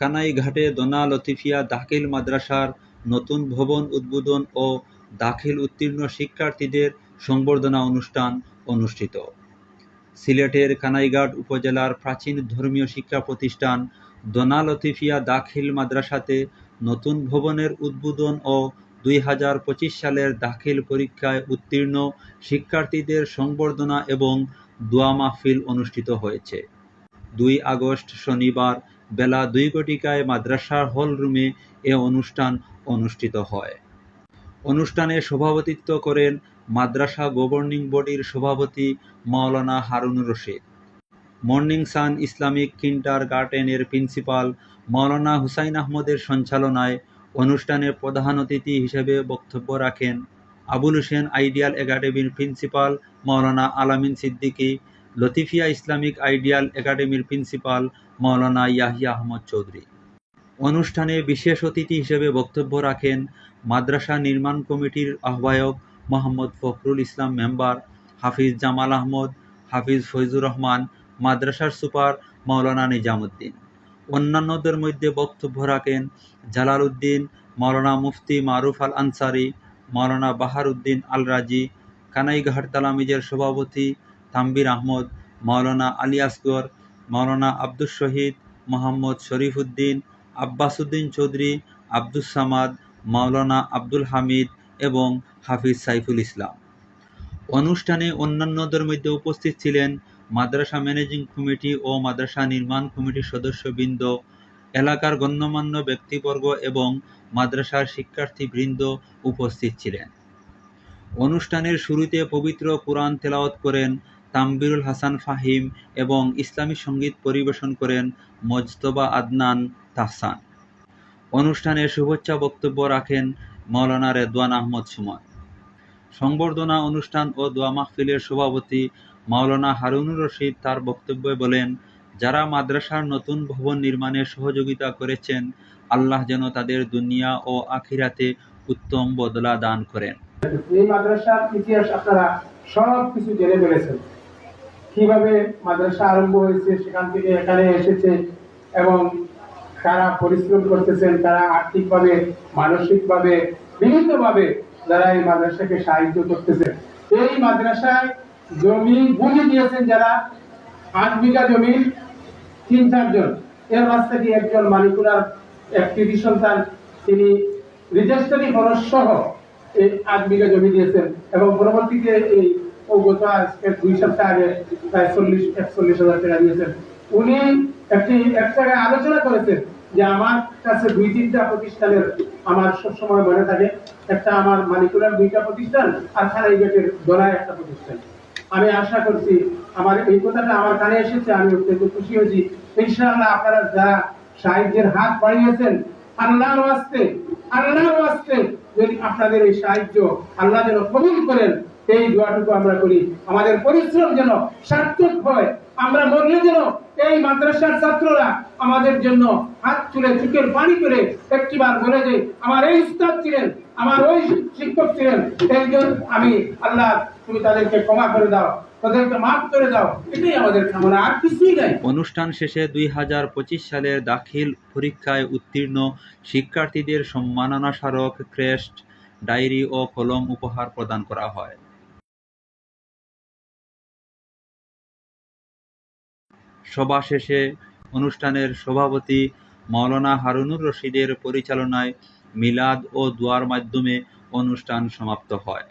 কানাইঘাটে দোনা লতিফিয়া দাখিল মাদ্রাসার নতুন ভবন উদ্বোধন ও দাখিল উত্তীর্ণ শিক্ষার্থীদের সংবর্ধনা অনুষ্ঠান অনুষ্ঠিত। সিলেটের কানাইঘাট উপজেলার প্রাচীন ধর্মীয় শিক্ষা প্রতিষ্ঠান দোনা লতিফিয়া দাখিল মাদ্রাসাতে নতুন ভবনের উদ্বোধন ও দুই হাজার পঁচিশ সালের দাখিল পরীক্ষায় উত্তীর্ণ শিক্ষার্থীদের সংবর্ধনা এবং দোয়া মাহফিল অনুষ্ঠিত হয়েছে। দুই আগস্ট শনিবার বেলা দুই ঘটিকায় মাদ্রাসার হল রুমে এ অনুষ্ঠান অনুষ্ঠিত হয়। অনুষ্ঠানে সভাপতিত্ব করেন মাদ্রাসা গভর্নিং বডির সভাপতি মাওলানা Harunur Rashid, morning sun Islamic kinder গার্ডেনের প্রিন্সিপাল মাওলানা হুসাইন আহমদের সঞ্চালনায় অনুষ্ঠানে প্রধান অতিথি হিসেবে বক্তব্য রাখেন আবুল হোসেন আইডিয়াল একাডেমির প্রিন্সিপাল মাওলানা আলামিন সিদ্দিকী লতিফিয়া ইসলামিক আইডিয়াল একাডেমির প্রিন্সিপাল মাওলানা ইয়াহিয়া আহমদ চৌধুরী। অনুষ্ঠানে বিশেষ অতিথি হিসেবে বক্তব্য রাখেন মাদ্রাসা নির্মাণ কমিটির আহ্বায়ক মোহাম্মদ ফখরুল ইসলাম মেম্বার হাফিজ জামাল আহমদ, হাফিজ ফৈজুর রহমান, মাদ্রাসার সুপার মাওলানা নিজামুদ্দিন। অন্যান্যদের মধ্যে বক্তব্য রাখেন জালাল উদ্দিন মাওলানা মুফতি মারুফ আল আনসারি মাওলানা বাহার উদ্দিন আল রাজি, কানাইঘাট তালামিজের সভাপতি তাম্বির আহমদ, মাওলানা আলী আসগর, মাওলানা আব্দুস শহীদ, মোহাম্মদ শরীফ উদ্দিন আব্বাস উদ্দিন চৌধুরী, আব্দুস সামাদ, মাওলানা আব্দুল হামিদ এবং হাফিজ সাইফুল ইসলাম। অনুষ্ঠানে অন্যান্যদের মধ্যে উপস্থিত ছিলেন মাদ্রাসা ম্যানেজিং কমিটি ও মাদ্রাসা নির্মাণ কমিটির সদস্যবৃন্দ, এলাকার গণ্যমান্য ব্যক্তিবর্গ এবং মাদ্রাসার শিক্ষার্থীবৃন্দ উপস্থিত ছিলেন। অনুষ্ঠানের শুরুতে পবিত্র কুরআন তেলাওয়াত করেন তাম্বিরুল হাসান ফাহিম এবং ইসলামী সংগীত পরিবেশন করেন মজতবা আদনান তাহসান। অনুষ্ঠানে শুভেচ্ছা বক্তব্য রাখেন মাওলানা রেদওয়ান আহমদ সুমন। সংবর্ধনা অনুষ্ঠান ও দোয়া মাহফিলের সভাপতি মাওলানা হারুনুর রশিদ তার বক্তব্যে বলেন, যারা মাদ্রাসার নতুন ভবন নির্মাণে সহযোগিতা করেছেন, আল্লাহ যেন তাদের দুনিয়া ও আখিরাতে উত্তম বদলা দান করেন। এই মাদ্রাসার ইতিহাস আপনারা সব কিছু জেনে ফেলেছেন। কীভাবে মাদ্রাসা আরম্ভ হয়েছে, সেখান থেকে এখানে এসেছে এবং তারা পরিশ্রম করতেছেন, তারা আর্থিকভাবে, মানসিকভাবে বিভিন্নভাবে যারা এই মাদ্রাসাকে সাহায্য করতেছেন। এই মাদ্রাসায় জমি বুঝে দিয়েছেন যারা, আট বিঘা জমি, তিন চারজন এর মাঝ থেকে একজন মানিকুলার, একটি সন্তান তিনি রেজিস্ট্রি খরচ সহ এই আট বিঘা জমি দিয়েছেন এবং পরবর্তীতে এই আজকে দুই সপ্তাহ আগে প্রায় চল্লিশ, একচল্লিশ হাজার টাকা দিয়েছেন। উনি একটি এক জায়গায় আলোচনা করেছেন যে আমার কাছে দুই, তিনটা প্রতিষ্ঠানের আমার সবসময় মনে থাকে। একটা আমার মানিকুলার দুইটা প্রতিষ্ঠান আর একটা প্রতিষ্ঠান। আমি আশা করছি আমার এই কথাটা আমার কানে এসেছে, আমি অত্যন্ত খুশি হয়েছি। ইনশাআল্লাহ আপনারা যারা সাহায্যের হাত বাড়িয়েছেন, আল্লাহর ওয়াস্তে আল্লাহর ওয়াস্তে যদি আপনাদের এই সাহায্য আল্লাহ যেন কবুল করেন এই দোয়াটুকু আমরা করি। আমাদের পরিশ্রম যেন সার্থক হয়। আমরা মরলে যেন এই মাদ্রাসার ছাত্ররা আমাদের জন্য হাত তুলে চোখের পানি করে একটিবার বলে যে, আমার এই উস্তাদ ছিলেন, আমার ওই শিক্ষক ছিলেন, এই জন্য আমি আল্লাহ, তুমি তাদেরকে ক্ষমা করে দাও অনুষ্ঠান শেষে দুই হাজার পঁচিশ সালের দাখিল পরীক্ষায় উত্তীর্ণ শিক্ষার্থীদের সম্মাননা স্মারক ক্রেস্ট ডায়েরি ও কলম উপহার প্রদান করা হয়। সভা শেষে অনুষ্ঠানের সভাপতি মাওলানা হারুনুর রশিদের পরিচালনায় মিলাদ ও দোয়ার মাধ্যমে অনুষ্ঠান সমাপ্ত হয়।